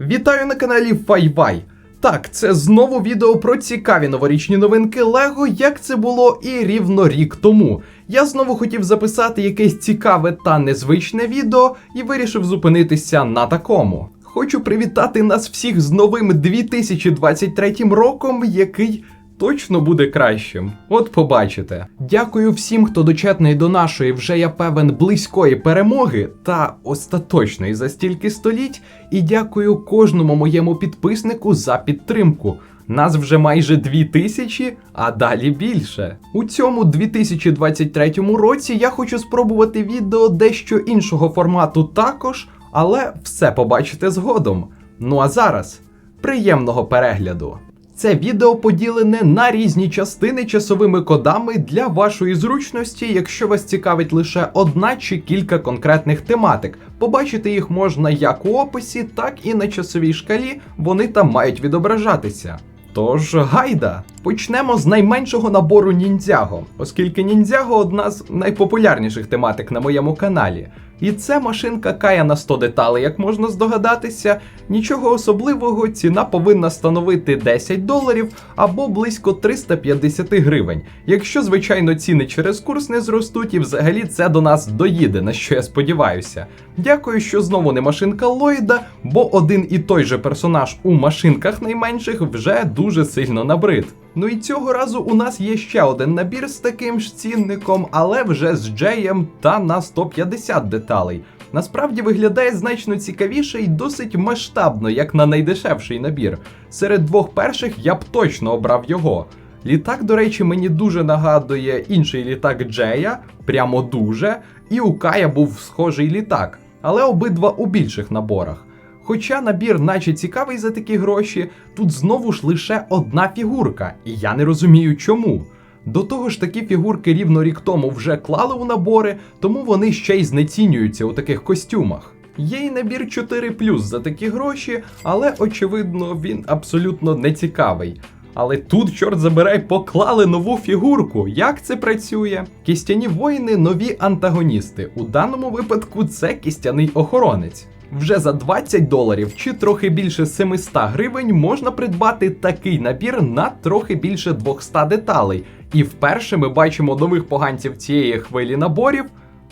Вітаю на каналі Файвай. Так, це знову відео про цікаві новорічні новинки Лего, як це було і рівно рік тому. Я знову хотів записати якесь цікаве та незвичне відео і вирішив зупинитися на такому. Хочу привітати нас всіх з новим 2023 роком, який точно буде кращим. От побачите. Дякую всім, хто дочетний до нашої, вже я певен, близької перемоги та остаточної за стільки століть. І дякую кожному моєму підписнику за підтримку. Нас вже майже дві тисячі, а далі більше. У цьому 2023 році я хочу спробувати відео дещо іншого формату також, але все побачите згодом. Ну а зараз приємного перегляду. Це відео поділене на різні частини часовими кодами для вашої зручності, якщо вас цікавить лише одна чи кілька конкретних тематик. Побачити їх можна як у описі, так і на часовій шкалі, вони там мають відображатися. Тож гайда, почнемо з найменшого набору ніндзяго, оскільки ніндзяго одна з найпопулярніших тематик на моєму каналі. І це машинка кая на 100 деталей, як можна здогадатися. Нічого особливого, ціна повинна становити 10 доларів або близько 350 гривень. Якщо, звичайно, ціни через курс не зростуть, і взагалі це до нас доїде, на що я сподіваюся. Дякую, що знову не машинка Ллойда, бо один і той же персонаж у машинках найменших вже дуже сильно набрид. Ну і цього разу у нас є ще один набір з таким ж цінником, але вже з Джеєм та на 150 деталей. Насправді виглядає значно цікавіше і досить масштабно, як на найдешевший набір. Серед двох перших я б точно обрав його. Літак, до речі, мені дуже нагадує інший літак Джея, прямо дуже, і у Кая був схожий літак, але обидва у більших наборах. Хоча набір, наче цікавий за такі гроші, тут знову ж лише одна фігурка, і я не розумію чому. До того ж, такі фігурки рівно рік тому вже клали у набори, тому вони ще й знецінюються у таких костюмах. Є й набір 4 за такі гроші, але очевидно він абсолютно не цікавий. Але тут, чорт забирай, поклали нову фігурку. Як це працює? Кістяні воїни нові антагоністи. У даному випадку це кістяний охоронець. Вже за 20 доларів чи трохи більше 700 гривень можна придбати такий набір на трохи більше 200 деталей. І вперше ми бачимо нових поганців цієї хвилі наборів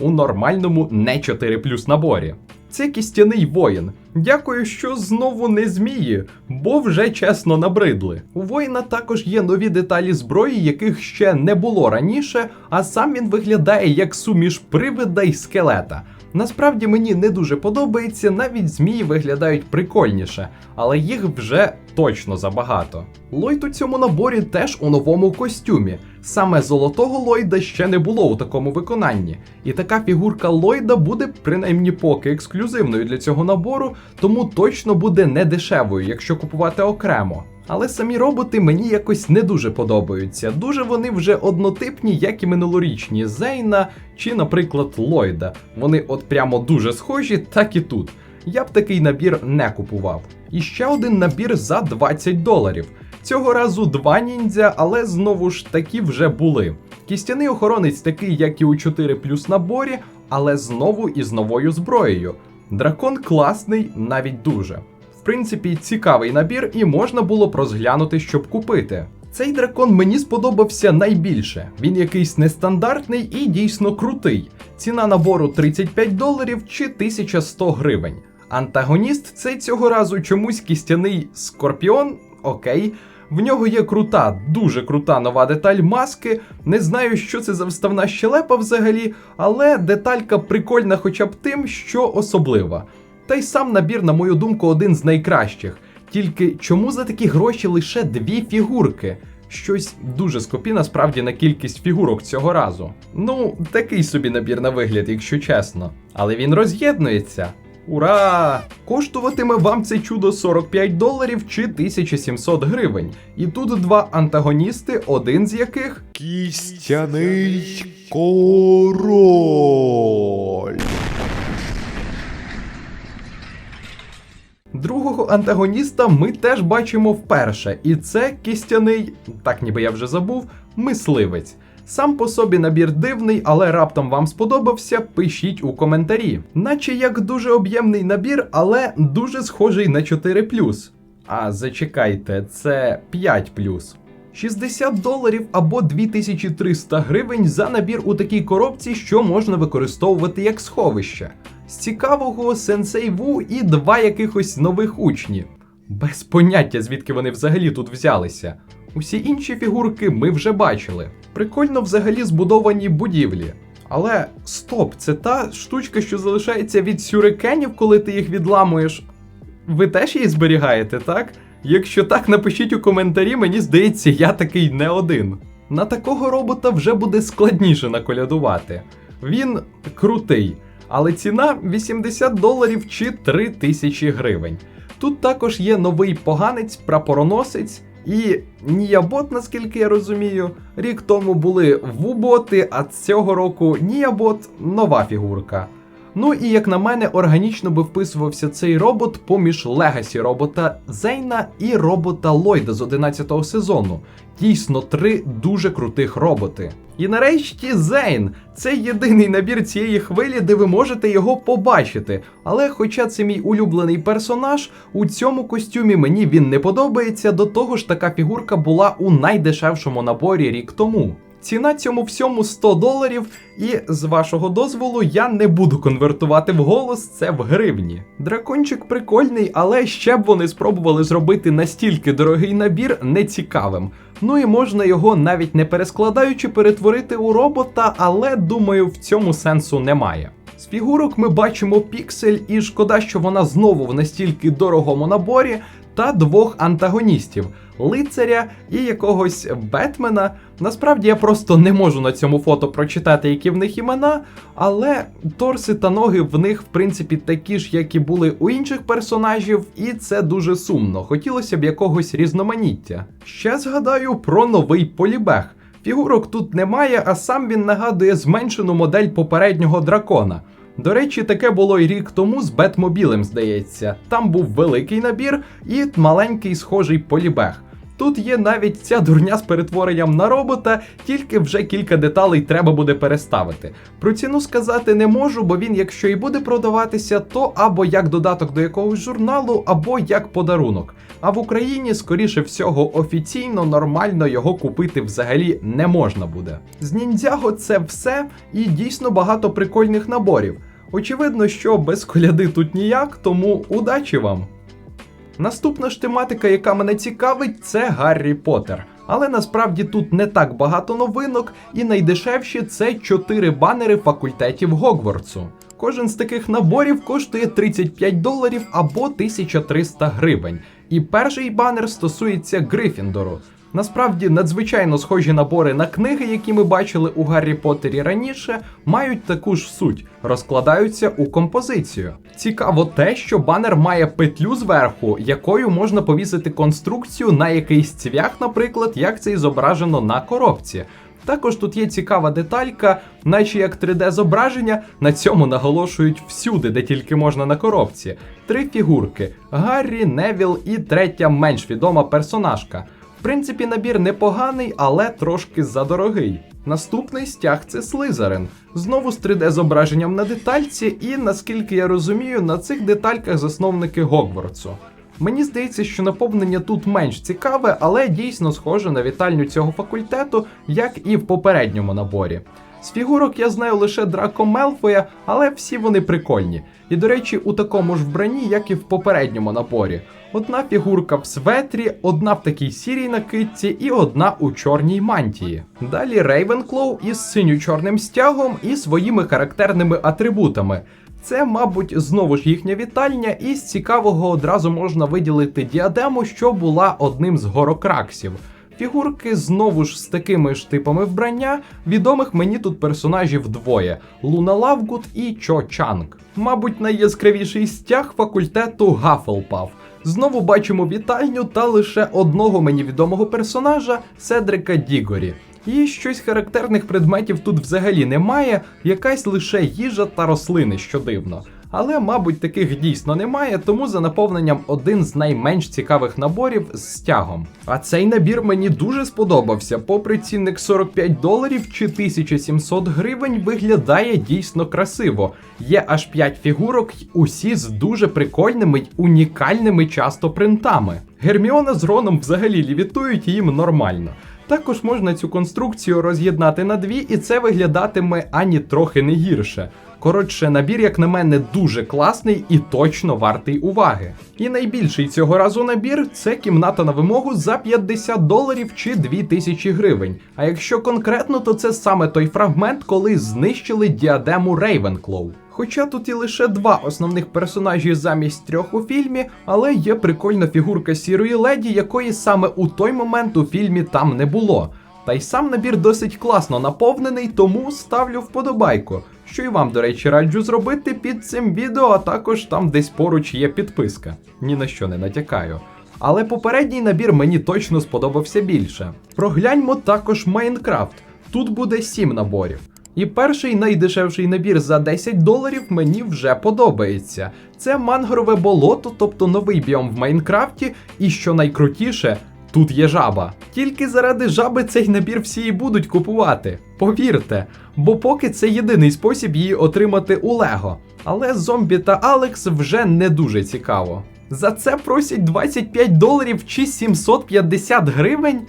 у нормальному не 4 плюс наборі. Це кістяний воїн. Дякую, що знову не змії, бо вже чесно набридли. У воїна також є нові деталі зброї, яких ще не було раніше, а сам він виглядає як суміш привида й скелета. Насправді мені не дуже подобається, навіть змії виглядають прикольніше, але їх вже точно забагато. Ллойд у цьому наборі теж у новому костюмі. Саме золотого Ллойда ще не було у такому виконанні. І така фігурка Ллойда буде принаймні поки ексклюзивною для цього набору, тому точно буде не дешевою, якщо купувати окремо. Але самі роботи мені якось не дуже подобаються. Дуже вони вже однотипні, як і минулорічні Зейна чи, наприклад, Ллойда. Вони от прямо дуже схожі, так і тут. Я б такий набір не купував. І ще один набір за 20 доларів. Цього разу два ніндзя, але знову ж такі вже були. Кістяний охоронець такий, як і у 4 плюс наборі, але знову із новою зброєю. Дракон класний, навіть дуже. В принципі, цікавий набір, і можна було б розглянути, щоб купити. Цей дракон мені сподобався найбільше. Він якийсь нестандартний і дійсно крутий. Ціна набору 35 доларів чи 1100 гривень. Антагоніст цей цього разу чомусь кістяний скорпіон, окей. В нього є крута, дуже крута нова деталь маски. Не знаю, що це за вставна щелепа взагалі, але деталька прикольна хоча б тим, що особлива. Та й сам набір, на мою думку, один з найкращих. Тільки чому за такі гроші лише дві фігурки? Щось дуже скопі насправді на кількість фігурок цього разу. Ну, такий собі набір на вигляд, якщо чесно. Але він роз'єднується. Ура! Коштуватиме вам це чудо 45 доларів чи 1700 гривень. І тут два антагоністи, один з яких Кістяний король. Другого антагоніста ми теж бачимо вперше, і це кістяний, так ніби я вже забув, мисливець. Сам по собі набір дивний, але раптом вам сподобався, пишіть у коментарі. Наче як дуже об'ємний набір, але дуже схожий на 4 А зачекайте, це 5 60 доларів або 2300 гривень за набір у такій коробці, що можна використовувати як сховище. З цікавого сенсей Ву і два якихось нових учні. Без поняття, звідки вони взагалі тут взялися. Усі інші фігурки ми вже бачили. Прикольно взагалі збудовані будівлі. Але стоп, це та штучка, що залишається від сюрикенів, коли ти їх відламуєш. Ви теж її зберігаєте, так? Якщо так, напишіть у коментарі, мені здається, я такий не один. На такого робота вже буде складніше наколядувати. Він крутий, але ціна 80 доларів чи 3 тисячі гривень. Тут також є новий поганець, прапороносець і Ніябот, наскільки я розумію. Рік тому були вуботи, а цього року Ніябот нова фігурка. Ну і як на мене, органічно би вписувався цей робот поміж легасі робота Зейна і робота Ллойда з 11-го сезону. Дійсно, три дуже крутих роботи. І нарешті Зейн це єдиний набір цієї хвилі, де ви можете його побачити. Але хоча це мій улюблений персонаж, у цьому костюмі мені він не подобається. До того ж, така фігурка була у найдешевшому наборі рік тому. Ціна цьому всьому 100 доларів, і з вашого дозволу я не буду конвертувати в голос це в гривні. Дракончик прикольний, але ще б вони спробували зробити настільки дорогий набір нецікавим. Ну і можна його навіть не перескладаючи перетворити у робота, але думаю, в цьому сенсу немає. З фігурок ми бачимо піксель, і шкода, що вона знову в настільки дорогому наборі, та двох антагоністів лицаря і якогось Бетмена. Насправді я просто не можу на цьому фото прочитати, які в них імена, але торси та ноги в них, в принципі, такі ж, як і були у інших персонажів, і це дуже сумно. Хотілося б якогось різноманіття. Ще згадаю про новий полібег. Фігурок тут немає, а сам він нагадує зменшену модель попереднього дракона. До речі, таке було й рік тому з Бетмобілем, здається. Там був великий набір і маленький схожий полібег. Тут є навіть ця дурня з перетворенням на робота, тільки вже кілька деталей треба буде переставити. Про ціну сказати не можу, бо він, якщо і буде продаватися, то або як додаток до якогось журналу, або як подарунок. А в Україні, скоріше всього, офіційно нормально його купити взагалі не можна буде. З ніндзяго це все і дійсно багато прикольних наборів. Очевидно, що без коляди тут ніяк, тому удачі вам! Наступна ж тематика, яка мене цікавить, це Гаррі Поттер. Але насправді тут не так багато новинок, і найдешевші це 4 банери факультетів Гогвартсу. Кожен з таких наборів коштує 35 доларів або 1300 гривень. І перший банер стосується Грифіндору. Насправді надзвичайно схожі набори на книги, які ми бачили у Гаррі Поттері раніше, мають таку ж суть, розкладаються у композицію. Цікаво те, що банер має петлю зверху, якою можна повісити конструкцію на якийсь цвях, наприклад, як це і зображено на коробці. Також тут є цікава деталька, наче як 3D-зображення, на цьому наголошують всюди, де тільки можна на коробці. Три фігурки: Гаррі, Невіл і третя менш відома персонажка. В принципі, набір непоганий, але трошки задорогий. Наступний стяг це Слизерин. Знову з 3D-зображенням на детальці, і наскільки я розумію, на цих детальках засновники Гогвартсу. Мені здається, що наповнення тут менш цікаве, але дійсно схоже на вітальню цього факультету, як і в попередньому наборі. З фігурок я знаю лише Драко Мелфоя, але всі вони прикольні. І до речі, у такому ж вбранні, як і в попередньому наборі. Одна фігурка в светрі, одна в такій сірій накидці і одна у чорній мантії. Далі Рейвенклоу із синьо-чорним стягом і своїми характерними атрибутами. Це, мабуть, знову ж їхня вітальня, і з цікавого одразу можна виділити діадему, що була одним з горокраксів. Фігурки знову ж з такими ж типами вбрання. Відомих мені тут персонажів двоє: Луна Лавгут і Чо Чанг. Мабуть, найяскравіший стяг факультету Гафелпаф. Знову бачимо вітальню та лише одного мені відомого персонажа Седрика Дігорі. І щось характерних предметів тут взагалі немає, якась лише їжа та рослини, що дивно. Але, мабуть, таких дійсно немає, тому за наповненням один з найменш цікавих наборів з стягом. А цей набір мені дуже сподобався. Попри цінник 45 доларів чи 1700 гривень, виглядає дійсно красиво. Є аж 5 фігурок, усі з дуже прикольними й унікальними часто принтами. Герміона з Роном взагалі лівітують їм нормально. Також можна цю конструкцію роз'єднати на дві, і це виглядатиме ані трохи не гірше. Коротше, набір, як на мене, дуже класний і точно вартий уваги. І найбільший цього разу набір це кімната на вимогу за 50 доларів чи 2000 гривень. А якщо конкретно, то це саме той фрагмент, коли знищили діадему Рейвенклоу. Хоча тут і лише два основних персонажі замість трьох у фільмі, але є прикольна фігурка сірої леді, якої саме у той момент у фільмі там не було. Та й сам набір досить класно наповнений, тому ставлю вподобайку. Що і вам, до речі, раджу зробити під цим відео, а також там десь поруч є підписка. Ні на що не натякаю. Але попередній набір мені точно сподобався більше. Прогляньмо також Майнкрафт. Тут буде 7 наборів. І перший найдешевший набір за 10 доларів мені вже подобається. Це мангрове болото, тобто новий біом в Майнкрафті, і що найкрутіше, тут є жаба. Тільки заради жаби цей набір всі і будуть купувати. Повірте, бо поки це єдиний спосіб її отримати у Лего. Але зомбі та Алекс вже не дуже цікаво. За це просять 25 доларів чи 750 гривень.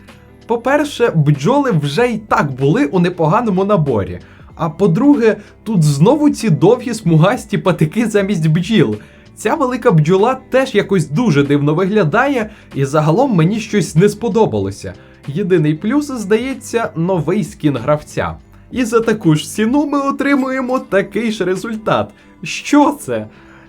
По-перше, бджоли вже й так були у непоганому наборі. А по-друге, тут знову ці довгі смугасті патики замість бджіл. Ця велика бджола теж якось дуже дивно виглядає, і загалом мені щось не сподобалося. Єдиний плюс, здається, новий скін гравця. І за таку ж ціну ми отримуємо такий ж результат. Що це?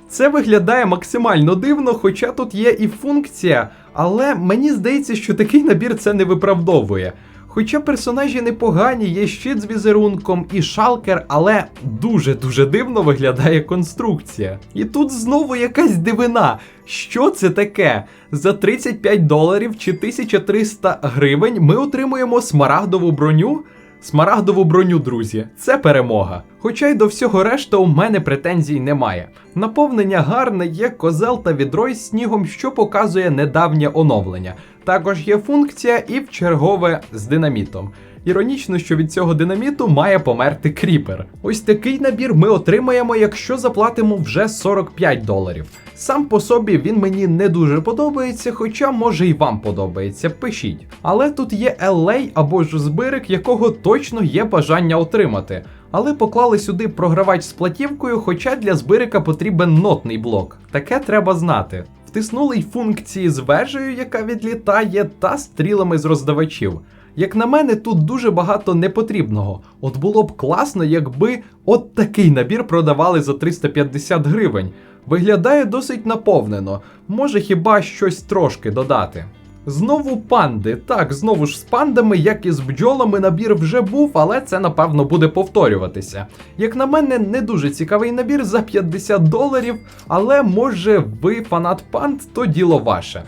Це виглядає максимально дивно, хоча тут є і функція, але мені здається, що такий набір це не виправдовує. Хоча персонажі непогані, є щит з візерунком і шалкер, але дуже-дуже дивно виглядає конструкція. І тут знову якась дивина. Що це таке? За 35 доларів чи 1300 гривень ми отримуємо смарагдову броню. Смарагдову броню, друзі, це перемога. Хоча й до всього решта у мене претензій немає. Наповнення гарне, є козел та відро із снігом, що показує недавнє оновлення. Також є функція і в чергове з динамітом. Іронічно, що від цього динаміту має померти кріпер. Ось такий набір ми отримаємо, якщо заплатимо вже 45 доларів. Сам по собі він мені не дуже подобається, хоча може і вам подобається, пишіть. Але тут є LA або ж збирик, якого точно є бажання отримати. Але поклали сюди програвач з платівкою, хоча для збирика потрібен нотний блок. Таке треба знати. Втиснули й функції з вежею, яка відлітає, та стрілами з роздавачів. Як на мене, тут дуже багато непотрібного. От було б класно, якби от такий набір продавали за 350 гривень. Виглядає досить наповнено, може хіба щось трошки додати. Знову панди. Так, знову ж з пандами, як і з бджолами, набір вже був, але це напевно буде повторюватися. Як на мене, не дуже цікавий набір за 50 доларів, але може ви фанат панд, то діло ваше.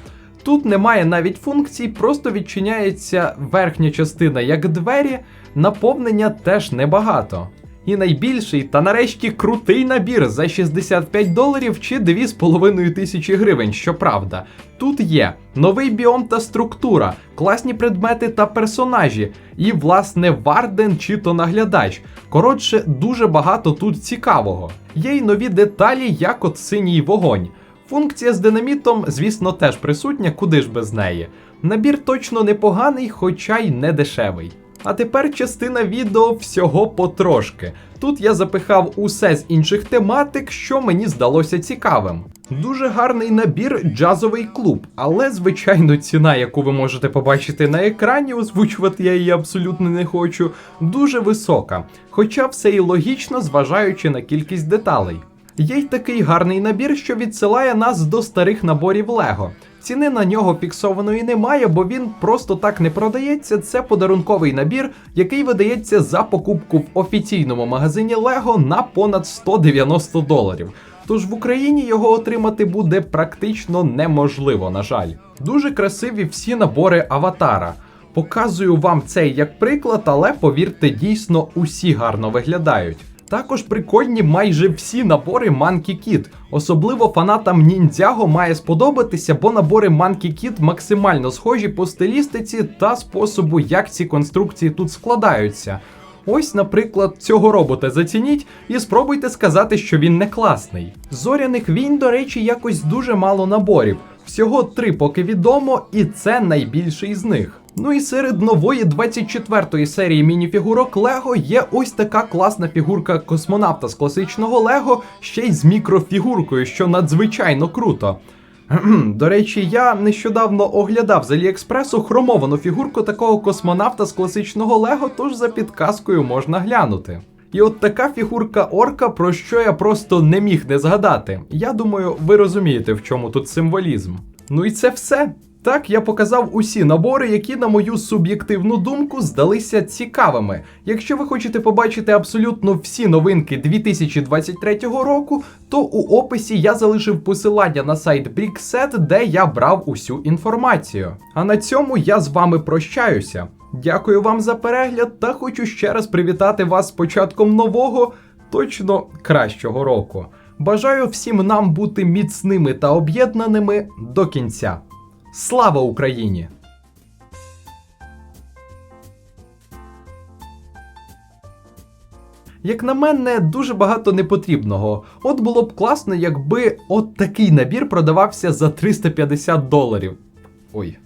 Тут немає навіть функцій, просто відчиняється верхня частина як двері, наповнення теж небагато. І найбільший та нарешті крутий набір за 65 доларів чи 2,5 тисячі гривень, щоправда. Тут є новий біом та структура, класні предмети та персонажі, і, власне, варден чи то наглядач. Коротше, дуже багато тут цікавого. Є й нові деталі, як от синій вогонь. Функція з динамітом, звісно, теж присутня, куди ж без неї. Набір точно непоганий, хоча й не дешевий. А тепер частина відео всього потрошки. Тут я запихав усе з інших тематик, що мені здалося цікавим. Дуже гарний набір джазовий клуб, але звичайно ціна, яку ви можете побачити на екрані, озвучувати я її абсолютно не хочу, дуже висока. Хоча все і логічно, зважаючи на кількість деталей. Є й такий гарний набір, що відсилає нас до старих наборів Лего. Ціни на нього фіксованої немає, бо він просто так не продається. Це подарунковий набір, який видається за покупку в офіційному магазині Лего на понад 190 доларів. Тож в Україні його отримати буде практично неможливо, на жаль. Дуже красиві всі набори аватара. Показую вам цей як приклад, але повірте, дійсно усі гарно виглядають. Також прикольні майже всі набори Monkey Kid. Особливо фанатам ніндзяго має сподобатися, бо набори Monkey Kid максимально схожі по стилістиці та способу, як ці конструкції тут складаються. Ось, наприклад, цього робота зацініть і спробуйте сказати, що він не класний. Зоряних війн, до речі, якось дуже мало наборів. Всього три поки відомо, і це найбільший з них. Ну і серед нової 24-ї серії мініфігурок Лего є ось така класна фігурка космонавта з класичного Лего, ще й з мікрофігуркою, що надзвичайно круто. До речі, я нещодавно оглядав з Аліекспресу хромовану фігурку такого космонавта з класичного Лего, тож за підказкою можна глянути. І от така фігурка орка, про що я просто не міг не згадати. Я думаю, ви розумієте, в чому тут символізм. Ну і це все. Так, я показав усі набори, які, на мою суб'єктивну думку, здалися цікавими. Якщо ви хочете побачити абсолютно всі новинки 2023 року, то у описі я залишив посилання на сайт Brickset, де я брав усю інформацію. А на цьому я з вами прощаюся. Дякую вам за перегляд та хочу ще раз привітати вас з початком нового, точно кращого року. Бажаю всім нам бути міцними та об'єднаними до кінця. Слава Україні! Як на мене, дуже багато непотрібного. От було б класно, якби от такий набір продавався за 350 доларів. Ой,